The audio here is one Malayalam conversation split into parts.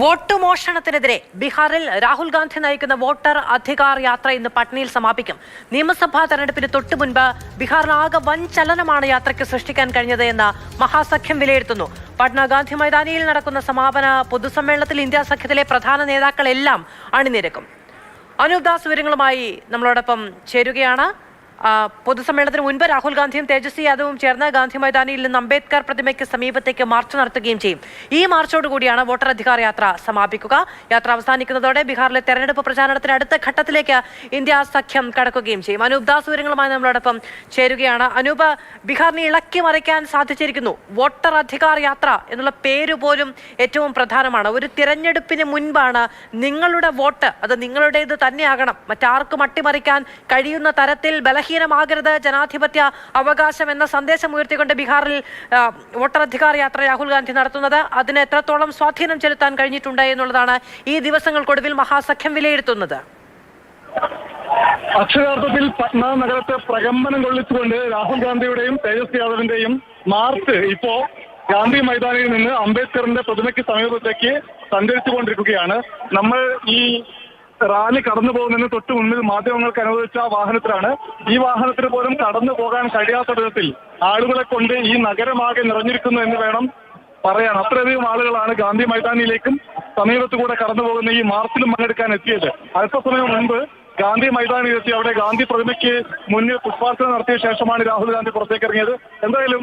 വോട്ട് മോഷണത്തിനെതിരെ ബീഹാറിൽ രാഹുൽ ഗാന്ധി നയിക്കുന്ന വോട്ടർ അധികാർ യാത്ര ഇന്ന് പട്നയിൽ സമാപിക്കും. നിയമസഭാ തെരഞ്ഞെടുപ്പിന് തൊട്ടു മുൻപ് ബീഹാറിനാകെ വൻ ചലനമാണ് യാത്രയ്ക്ക് സൃഷ്ടിക്കാൻ കഴിഞ്ഞത് എന്ന് മഹാസഖ്യം വിലയിരുത്തുന്നു. പട്ന ഗാന്ധി മൈതാനിയിൽ നടക്കുന്ന സമാപന പൊതുസമ്മേളനത്തിൽ ഇന്ത്യ സഖ്യത്തിലെ പ്രധാന നേതാക്കളെല്ലാം അണിനിരക്കും. അനൂപ് ദാസ് വിവരങ്ങളുമായി നമ്മളോടൊപ്പം ചേരുകയാണ്. പൊതുസമ്മേളനത്തിന് മുൻപ് രാഹുൽ ഗാന്ധിയും തേജസ്വി യാദവും ചേർന്ന് ഗാന്ധി മൈതാനിയിൽ നിന്ന് അംബേദ്കർ പ്രതിമയ്ക്ക് സമീപത്തേക്ക് മാർച്ച് നടത്തുകയും ചെയ്യും. ഈ മാർച്ചോട് കൂടിയാണ് വോട്ടർ അധികാർ യാത്ര സമാപിക്കുക. യാത്ര അവസാനിക്കുന്നതോടെ ബീഹാറിലെ തെരഞ്ഞെടുപ്പ് പ്രചാരണത്തിന് അടുത്ത ഘട്ടത്തിലേക്ക് ഇന്ത്യ സഖ്യം കടക്കുകയും ചെയ്യും. അനൂപ് ദാസ് വിവരങ്ങളുമായി നമ്മളോടൊപ്പം ചേരുകയാണ്. അനൂപ് ബീഹാറിനെ ഇളക്കി മറിക്കാൻ സാധിച്ചിരിക്കുന്നു. വോട്ടർ അധികാർ യാത്ര എന്നുള്ള പേര് പോലും ഏറ്റവും പ്രധാനമാണ്. ഒരു തിരഞ്ഞെടുപ്പിന് മുൻപാണ് നിങ്ങളുടെ വോട്ട്. അത് നിങ്ങളുടേത് തന്നെയാകണം. മറ്റാർക്കും അട്ടിമറിക്കാൻ കഴിയുന്ന തരത്തിൽ ബലഹീനമാകരുത്. ജനാധിപത്യ അവകാശം എന്ന സന്ദേശം ഉയർത്തിക്കൊണ്ട് ബീഹാറിൽ വോട്ടറധികാർ യാത്ര രാഹുൽ ഗാന്ധി നടത്തുന്നത്. അതിന് എത്രത്തോളം സ്വാധീനം ചെലുത്താൻ കഴിഞ്ഞിട്ടുണ്ട് എന്നുള്ളതാണ് ഈ ദിവസങ്ങൾക്കൊടുവിൽ മഹാസഖ്യം വിലയിരുത്തുന്നത്. അക്ഷരാർത്ഥത്തിൽ പട്ന നഗരത്തെ പ്രകമ്പനം കൊള്ളിച്ചുകൊണ്ട് രാഹുൽ ഗാന്ധിയുടെയും തേജസ്വി യാദവിന്റെയും മാർച്ച് ഇപ്പോ ഗാന്ധി മൈതാനിയിൽ നിന്ന് അംബേദ്കറിന്റെ പ്രതിമയ്ക്ക് സമീപത്തേക്ക് സഞ്ചരിച്ചുകൊണ്ടിരിക്കുകയാണ്. നമ്മൾ ഈ റാലി കടന്നു പോകുന്നതിന് തൊട്ട് മുന്നിൽ മാധ്യമങ്ങൾക്ക് അനുവദിച്ച വാഹനത്തിലാണ്. ഈ വാഹനത്തിന് പോലും കടന്നു പോകാൻ കഴിയാത്ത വിധത്തിൽ ആളുകളെ കൊണ്ട് ഈ നഗരമാകെ നിറഞ്ഞിരിക്കുന്നു എന്ന് വേണം പറയാൻ. അത്രയധികം ആളുകളാണ് ഗാന്ധി മൈതാനിയിലേക്കും സമീപത്തുകൂടെ കടന്നു പോകുന്ന ഈ മാർച്ചിലും പങ്കെടുക്കാൻ എത്തിയത്. അല്പസമയം മുൻപ് ഗാന്ധി മൈതാനിയിലെത്തി. അവിടെ ഗാന്ധി പ്രതിമയ്ക്ക് മുന്നിൽ പുഷ്പാർച്ചന നടത്തിയ ശേഷമാണ് രാഹുൽ ഗാന്ധി പുറത്തേക്ക് ഇറങ്ങിയത്. എന്തായാലും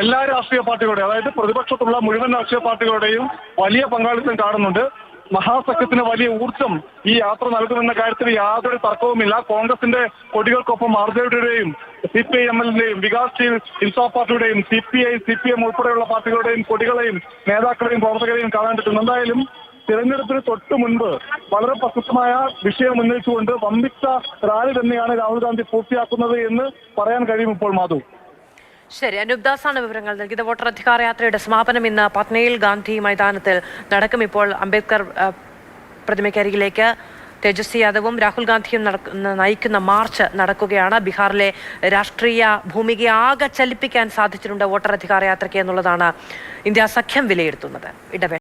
എല്ലാ രാഷ്ട്രീയ പാർട്ടികളുടെയും അതായത് പ്രതിപക്ഷത്തുള്ള മുഴുവൻ രാഷ്ട്രീയ പാർട്ടികളുടെയും വലിയ പങ്കാളിത്തം കാണുന്നുണ്ട്. മഹാസഖ്യത്തിന് വലിയ ഊർജം ഈ യാത്ര നൽകുമെന്ന കാര്യത്തിൽ യാതൊരു തർക്കവുമില്ല. കോൺഗ്രസിന്റെ കൊടികൾക്കൊപ്പം ആർ ജെ ഡിയുടെയും സി പി ഐ എം എല്ലിന്റെയും വികാസ്ശീൽ ഇൻസാഫ് പാർട്ടിയുടെയും C P I C P M ഉൾപ്പെടെയുള്ള പാർട്ടികളുടെയും കൊടികളെയും നേതാക്കളെയും പ്രവർത്തകരെയും കാണാൻ പറ്റും. എന്തായാലും തിരഞ്ഞെടുപ്പിന് തൊട്ട് മുൻപ് വളരെ പ്രസക്തമായ വിഷയം ഉന്നയിച്ചുകൊണ്ട് വമ്പിച്ച റാലി തന്നെയാണ് രാഹുൽ ഗാന്ധി പൂർത്തിയാക്കുന്നത് എന്ന് പറയാൻ കഴിയും ഇപ്പോൾ മാധു. ശരി അനൂപ് ദാസാണ് വിവരങ്ങൾ നൽകിയത്. വോട്ടർ അധികാര യാത്രയുടെ സമാപനം ഇന്ന് പട്നയിൽ ഗാന്ധി മൈതാനത്തിൽ നടക്കും. ഇപ്പോൾ അംബേദ്കർ പ്രതിമയ്ക്കരികിലേക്ക് തേജസ്വി യാദവും രാഹുൽ ഗാന്ധിയും നയിക്കുന്ന മാർച്ച് നടക്കുകയാണ്. ബീഹാറിലെ രാഷ്ട്രീയ ഭൂമികയെ ആകെ ചലിപ്പിക്കാൻ സാധിച്ചിട്ടുണ്ട് വോട്ടർ അധികാര യാത്രയ്ക്ക് എന്നുള്ളതാണ് ഇന്ത്യ സഖ്യം വിലയിരുത്തുന്നത്. ഇടവേള